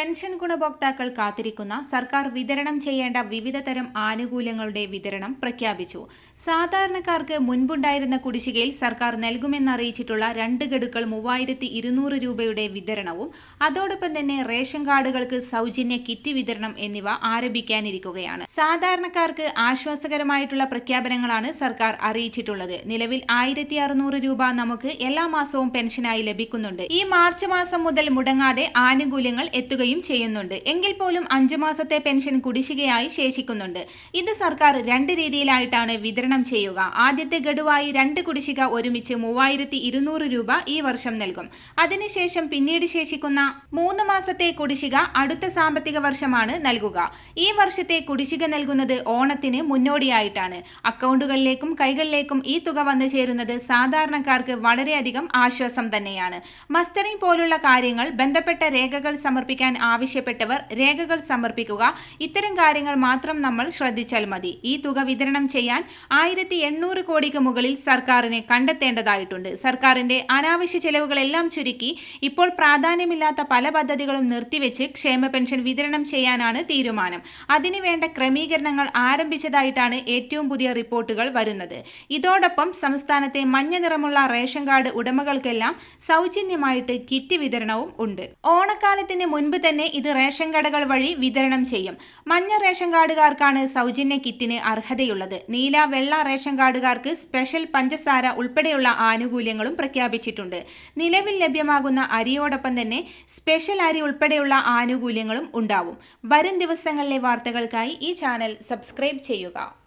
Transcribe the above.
Pension ഗുണഭോക്താക്കൾ കാത്തിരിക്കുന്ന സർക്കാർ വിതരണം ചെയ്യേണ്ട വിവിധ തരം ആനുകൂല്യങ്ങളുടെ വിതരണം പ്രഖ്യാപിച്ചു. സാധാരണക്കാർക്ക് മുൻപുണ്ടായിരുന്ന കുടിശ്ശികയിൽ സർക്കാർ നൽകുമെന്നറിയിച്ചിട്ടുള്ള രണ്ട് ഗഡുക്കൾ മൂവായിരത്തി ഇരുന്നൂറ് രൂപയുടെ വിതരണവും അതോടൊപ്പം തന്നെ റേഷൻ കാർഡുകൾക്ക് സൗജന്യ കിറ്റ് വിതരണം എന്നിവ ആരംഭിക്കാനിരിക്കുകയാണ്. സാധാരണക്കാർക്ക് ആശ്വാസകരമായിട്ടുള്ള പ്രഖ്യാപനങ്ങളാണ് സർക്കാർ അറിയിച്ചിട്ടുള്ളത്. നിലവിൽ ആയിരത്തി അറുന്നൂറ് രൂപ നമുക്ക് എല്ലാ മാസവും പെൻഷനായി ലഭിക്കുന്നുണ്ട്. ഈ മാർച്ച് മാസം മുതൽ മുടങ്ങാതെ ആനുകൂല്യങ്ങൾ എത്തുകയും ചെയ്യുന്നുണ്ട്. എങ്കിൽ പോലും അഞ്ചു മാസത്തെ പെൻഷൻ കുടിശ്ശികയായി ശേഷിക്കുന്നുണ്ട്. ഇത് സർക്കാർ രണ്ട് രീതിയിലായിട്ടാണ് വിതരണം ചെയ്യുക. ആദ്യത്തെ ഗഡുവായി രണ്ട് കുടിശ്ശിക ഒരുമിച്ച് മൂവായിരത്തി രൂപ ഈ വർഷം നൽകും. അതിനുശേഷം പിന്നീട് ശേഷിക്കുന്ന മൂന്ന് മാസത്തെ കുടിശ്ശിക അടുത്ത സാമ്പത്തിക വർഷമാണ് നൽകുക. ഈ വർഷത്തെ കുടിശ്ശിക നൽകുന്നത് ഓണത്തിന് മുന്നോടിയായിട്ടാണ്. അക്കൗണ്ടുകളിലേക്കും കൈകളിലേക്കും ഈ തുക വന്നു ചേരുന്നത് സാധാരണക്കാർക്ക് വളരെയധികം ആശ്വാസം തന്നെയാണ്. മസ്റ്ററിംഗ് പോലുള്ള കാര്യങ്ങൾ ബന്ധപ്പെട്ട രേഖകൾ സമർപ്പിക്കാൻ ആവശ്യപ്പെട്ടവർ രേഖകൾ സമർപ്പിക്കുക. ഇത്തരം കാര്യങ്ങൾ മാത്രം നമ്മൾ ശ്രദ്ധിച്ചാൽ മതി. ഈ തുക വിതരണം ചെയ്യാൻ ആയിരത്തി എണ്ണൂറ് കോടിക്ക് മുകളിൽ സർക്കാരിനെ കണ്ടെത്തേണ്ടതായിട്ടുണ്ട്. സർക്കാരിന്റെ അനാവശ്യ ചെലവുകളെല്ലാം ചുരുക്കി ഇപ്പോൾ പ്രാധാന്യമില്ലാത്ത പല പദ്ധതികളും നിർത്തിവെച്ച് ക്ഷേമ പെൻഷൻ വിതരണം ചെയ്യാനാണ് തീരുമാനം. അതിനുവേണ്ട ക്രമീകരണങ്ങൾ ആരംഭിച്ചതായിട്ടാണ് ഏറ്റവും പുതിയ റിപ്പോർട്ടുകൾ വരുന്നത്. ഇതോടൊപ്പം സംസ്ഥാനത്തെ മഞ്ഞ നിറമുള്ള റേഷൻ കാർഡ് ഉടമകൾക്കെല്ലാം സൗജന്യമായിട്ട് കിറ്റ് വിതരണവും ഉണ്ട്. ഓണക്കാലത്തിന് മുൻപ് തന്നെ ഇത് റേഷൻ കടകൾ വഴി വിതരണം ചെയ്യും. മഞ്ഞ റേഷൻ കാർഡുകാർക്കാണ് സൗജന്യ കിറ്റിന് അർഹതയുള്ളത്. നീല വെള്ള റേഷൻ കാർഡുകാർക്ക് സ്പെഷ്യൽ പഞ്ചസാര ഉൾപ്പെടെയുള്ള ആനുകൂല്യങ്ങളും പ്രഖ്യാപിച്ചിട്ടുണ്ട്. നിലവിൽ ലഭ്യമാകുന്ന അരിയോടൊപ്പം തന്നെ സ്പെഷ്യൽ അരി ഉൾപ്പെടെയുള്ള ആനുകൂല്യങ്ങളും ഉണ്ടാവും. വരും ദിവസങ്ങളിലെ വാർത്തകൾക്കായി ഈ ചാനൽ സബ്സ്ക്രൈബ് ചെയ്യുക.